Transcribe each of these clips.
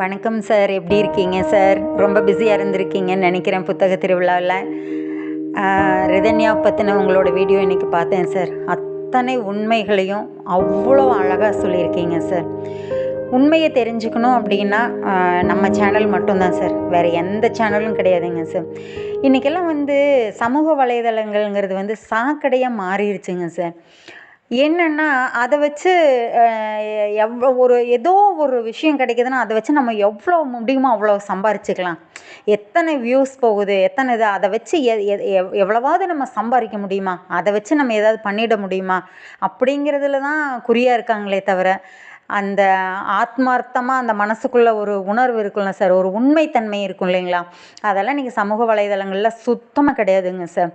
வணக்கம் சார். எப்படி இருக்கீங்க சார்? ரொம்ப பிஸியாக இருந்திருக்கீங்கன்னு நினைக்கிறேன் புத்தக திருவிழாவில். ரிதன்யா பற்றின உங்களோட வீடியோ இன்றைக்கி பார்த்தேன் சார். அத்தனை உண்மைகளையும் அவ்வளோ அழகாக சொல்லியிருக்கீங்க சார். உண்மையை தெரிஞ்சுக்கணும் அப்படின்னா நம்ம சேனல் மட்டும்தான் சார். வேறு எந்த சேனலும் கிடையாதுங்க சார். இன்றைக்கெல்லாம் வந்து சமூக வலைதளங்கள்ங்கிறது வந்து சாக்கடையாக மாறிடுச்சுங்க சார். என்னென்னா அதை வச்சு எவ்வளோ ஒரு ஏதோ ஒரு விஷயம் கிடைக்குதுன்னா அதை வச்சு நம்ம எவ்வளோ முடியுமோ அவ்வளோ சம்பாரிச்சுக்கலாம். எத்தனை வியூஸ் போகுது எத்தனை இது அதை வச்சு எ எ- எவ்- எவ்வளவாவது நம்ம சம்பாதிக்க முடியுமா? அதை வச்சு நம்ம ஏதாவது பண்ணிட முடியுமா? அப்படிங்கிறதுல தான் குறியாக இருக்காங்களே தவிர அந்த ஆத்மார்த்தமாக அந்த மனசுக்குள்ள ஒரு உணர்வு இருக்குல்ல சார்? ஒரு உண்மைத்தன்மை இருக்கும் இல்லைங்களா? அதெல்லாம் நீங்கள் சமூக வலைதளங்களில் சுத்தமாக கிடையாதுங்க சார்.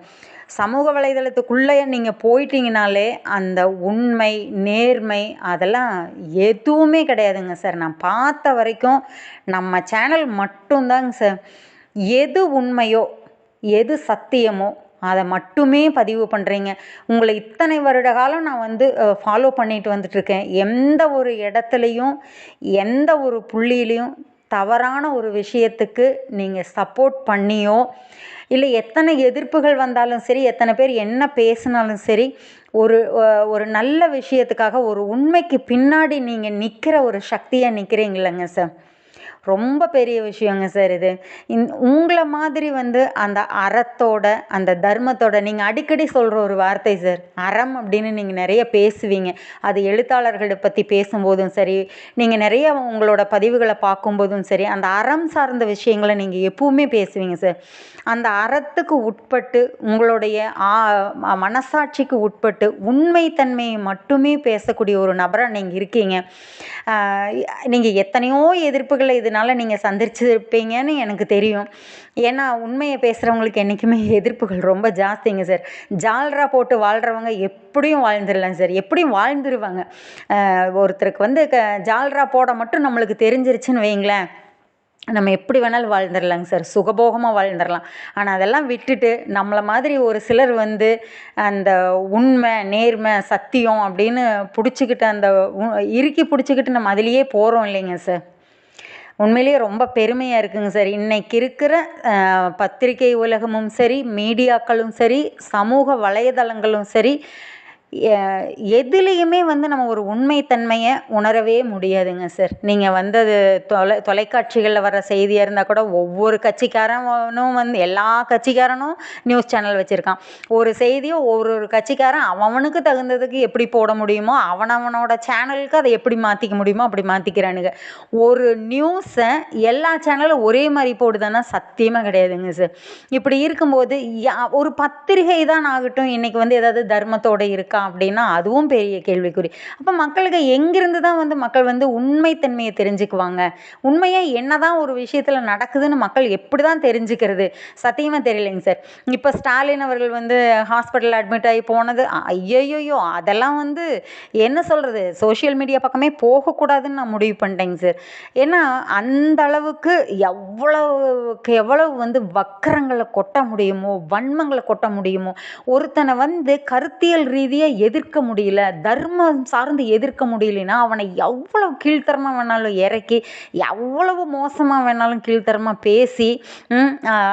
சமூக வலைதளத்துக்குள்ளே நீங்கள் போயிட்டீங்கனாலே அந்த உண்மை நேர்மை அதெல்லாம் எதுவுமே கிடையாதுங்க சார். நான் பார்த்த வரைக்கும் நம்ம சேனல் மட்டும்தாங்க சார். எது உண்மையோ எது சத்தியமோ அதை மட்டுமே பதிவு பண்ணுறீங்க உங்களை இத்தனை வருட காலம் நான் வந்து ஃபாலோ பண்ணிட்டு வந்துட்டுருக்கேன். எந்த ஒரு இடத்துலையும் எந்த ஒரு புள்ளியிலையும் தவறான ஒரு விஷயத்துக்கு நீங்கள் சப்போர்ட் பண்ணியோ இல்லை எத்தனை எதிர்ப்புகள் வந்தாலும் சரி எத்தனை பேர் என்ன பேசினாலும் சரி ஒரு ஒரு நல்ல விஷயத்துக்காக ஒரு உண்மைக்கு பின்னாடி நீங்கள் நிற்கிற ஒரு சக்தியாக நிற்கிறீங்களங்க சார். ரொம்ப பெரிய விஷயங்க சார் இது. இந் உங்களை மாதிரி வந்து அந்த அறத்தோட அந்த தர்மத்தோட நீங்கள் அடிக்கடி சொல்கிற ஒரு வார்த்தை சார் அறம் அப்படின்னு நீங்கள் நிறைய பேசுவீங்க. அது எழுத்தாளர்களை பற்றி பேசும்போதும் சரி நீங்கள் நிறைய உங்களோட பதிவுகளை பார்க்கும்போதும் சரி அந்த அறம் சார்ந்த விஷயங்களை நீங்கள் எப்பவுமே பேசுவீங்க சார். அந்த அறத்துக்கு உட்பட்டு உங்களுடைய மனசாட்சிக்கு உட்பட்டு உண்மைத்தன்மையை மட்டுமே பேசக்கூடிய ஒரு நபராக நீங்கள் இருக்கீங்க. நீங்கள் எத்தனையோ எதிர்ப்புகளை இதனால் நீங்கள் சந்திச்சிருப்பீங்கன்னு எனக்கு தெரியும். ஏன்னா உண்மையை பேசுகிறவங்களுக்கு என்றைக்குமே எதிர்ப்புகள் ரொம்ப ஜாஸ்திங்க சார். ஜால்ரா போட்டு வாழ்கிறவங்க எப்படியும் வாழ்ந்துடலாம் சார். எப்படியும் வாழ்ந்துருவாங்க. ஒருத்தருக்கு வந்து க ஜால்ரா போட மட்டும் நம்மளுக்கு தெரிஞ்சிருச்சுன்னு வைங்களேன். நம்ம எப்படி வேணாலும் வாழ்ந்துடலாங்க சார். சுகபோகமாக வாழ்ந்துடலாம். ஆனால் அதெல்லாம் விட்டுட்டு நம்மளை மாதிரி ஒரு சிலர் வந்து அந்த உண்மை நேர்மை சத்தியம் அப்படின்னு பிடிச்சிக்கிட்டு அந்த உ- இறுக்கி பிடிச்சிக்கிட்டு நம்ம அதிலேயே போகிறோம் இல்லைங்க சார். உண்மையிலேயே ரொம்ப பெருமையாக இருக்குங்க சார். இன்னைக்கு இருக்கிற பத்திரிகை உலகமும் சரி மீடியாக்களும் சரி சமூக வலைதளங்களும் சரி எதுலேயுமே வந்து நம்ம ஒரு உண்மைத்தன்மையை உணரவே முடியாதுங்க சார். நீங்கள் வந்து அது தொலை தொலைக்காட்சிகளில் வர செய்தியாக இருந்தால் கூட ஒவ்வொரு கட்சிக்காரனும் வந்து எல்லா கட்சிக்காரனும் நியூஸ் சேனல் வச்சுருக்கான். ஒரு செய்தியை ஒரு ஒரு கட்சிக்காரன் அவனுக்கு தகுந்ததுக்கு எப்படி போட முடியுமோ அவனவனோட சேனலுக்கு அதை எப்படி மாற்றிக்க முடியுமோ அப்படி மாற்றிக்கிறானுங்க ஒரு நியூஸை எல்லா சேனலும் ஒரே மாதிரி போடுதானா சத்தியமாக கிடையாதுங்க சார். இப்படி இருக்கும்போது யா- ஒரு பத்திரிகை தான் ஆகட்டும். இன்றைக்கி வந்து ஏதாவது தர்மத்தோடு இருக்கா? அப்படின்னா அதுவும் பெரிய கேள்விக்குறி. அப்போ மக்களுக்கு எங்கிருந்து தான் வந்து மக்கள் வந்து உண்மைத்தன்மையை தெரிஞ்சுக்குவாங்க? உண்மையாக என்னதான் ஒரு விஷயத்தில் நடக்குதுன்னு மக்கள் எப்படி தான் தெரிஞ்சுக்கிறது? சத்தியமாக தெரியலைங்க சார். இப்போ ஸ்டாலின் அவர்கள் வந்து ஹாஸ்பிட்டலில் அட்மிட் ஆகி போனது ஐயோயோ அதெல்லாம் வந்து என்ன சொல்கிறது சோஷியல் மீடியா பக்கமே போகக்கூடாதுன்னு நான் முடிவு பண்ணிட்டேங்க சார். ஏன்னா அந்த அளவுக்கு எவ்வளவுக்கு எவ்வளவு வந்து வக்கரங்களை கொட்ட முடியுமோ வன்மங்களை கொட்ட முடியுமோ ஒருத்தனை வந்து கருத்தியல் ரீதியாக எதிர்க்க முடியல தர்மம் சார்ந்து எதிர்க்க முடியலனா அவனை எவ்வளவு கீழ்த்தரமாக வேணாலும் இறக்கி எவ்வளவு மோசமாக வேணாலும் கீழ்த்தரமாக பேசி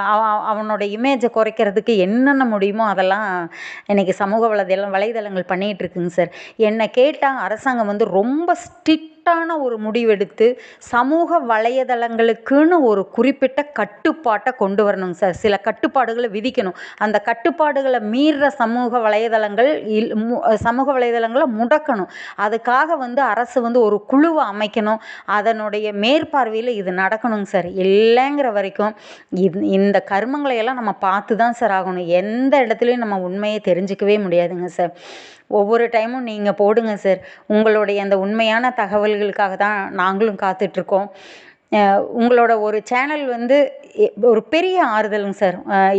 அவ- அவனோட இமேஜை குறைக்கிறதுக்கு என்னென்ன முடியுமோ அதெல்லாம் இன்றைக்கி சமூக வலைதளம் வலைதளங்கள் பண்ணிகிட்ருக்குங்க சார். என்னை கேட்டால் அரசாங்கம் வந்து ரொம்ப ஸ்ட்ரிக்டான ஒரு முடிவெடுத்து சமூக வலைதளங்களுக்குன்னு ஒரு குறிப்பிட்ட கட்டுப்பாட்டை கொண்டு வரணுங்க சார். சில கட்டுப்பாடுகளை விதிக்கணும். அந்த கட்டுப்பாடுகளை மீறுற சமூக வலைதளங்கள் இல் மு- சமூக வலைதளங்களை முடக்கணும். அதுக்காக வந்து அரசு வந்து ஒரு குழுவை அமைக்கணும். அதனுடைய மேற்பார்வையில் இது நடக்கணுங்க சார். இல்லைங்கிற வரைக்கும் இது இந்த கர்மங்களை எல்லாம் நம்ம பார்த்து தான் சார் ஆகணும். எந்த இடத்துலையும் நம்ம உண்மையை தெரிஞ்சுக்கவே முடியாதுங்க சார். ஒவ்வொரு டைமும் நீங்கள் போடுங்க சார். உங்களுடைய அந்த உண்மையான தகவல்களுக்காக தான் நாங்களும் காத்துட்ருக்கோம். உங்களோட ஒரு சேனல் வந்து ஒரு பெரிய ஆறுதலுங்க சார்.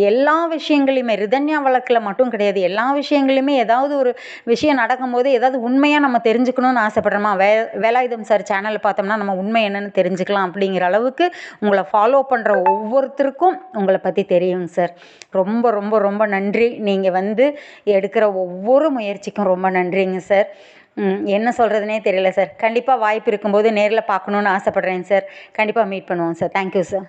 எல்லா விஷயங்களையுமே ரிதன்யா வழக்கில் மட்டும் கிடையாது. எல்லா விஷயங்களையுமே ஏதாவது ஒரு விஷயம் நடக்கும்போது ஏதாவது உண்மையாக நம்ம தெரிஞ்சுக்கணும்னு ஆசைப்படுறோமா? வே வேலாயுதம் சார் சேனலை பார்த்தோம்னா நம்ம உண்மை என்னென்னு தெரிஞ்சுக்கலாம் அப்படிங்கிற அளவுக்கு உங்களை ஃபாலோ பண்ணுற ஒவ்வொருத்தருக்கும் உங்களை பற்றி தெரியுங்க சார். ரொம்ப ரொம்ப ரொம்ப நன்றி. நீங்கள் வந்து எடுக்கிற ஒவ்வொரு முயற்சிக்கும் ரொம்ப நன்றிங்க சார். என்ன சொல்கிறதுனே தெரியல சார். கண்டிப்பாக வாய்ப்பு இருக்கும்போது நேரில் பார்க்கணுன்னு ஆசைப்பட்றேங்க சார். கண்டிப்பாக மீட் பண்ணுவோம் சார். Thank you sir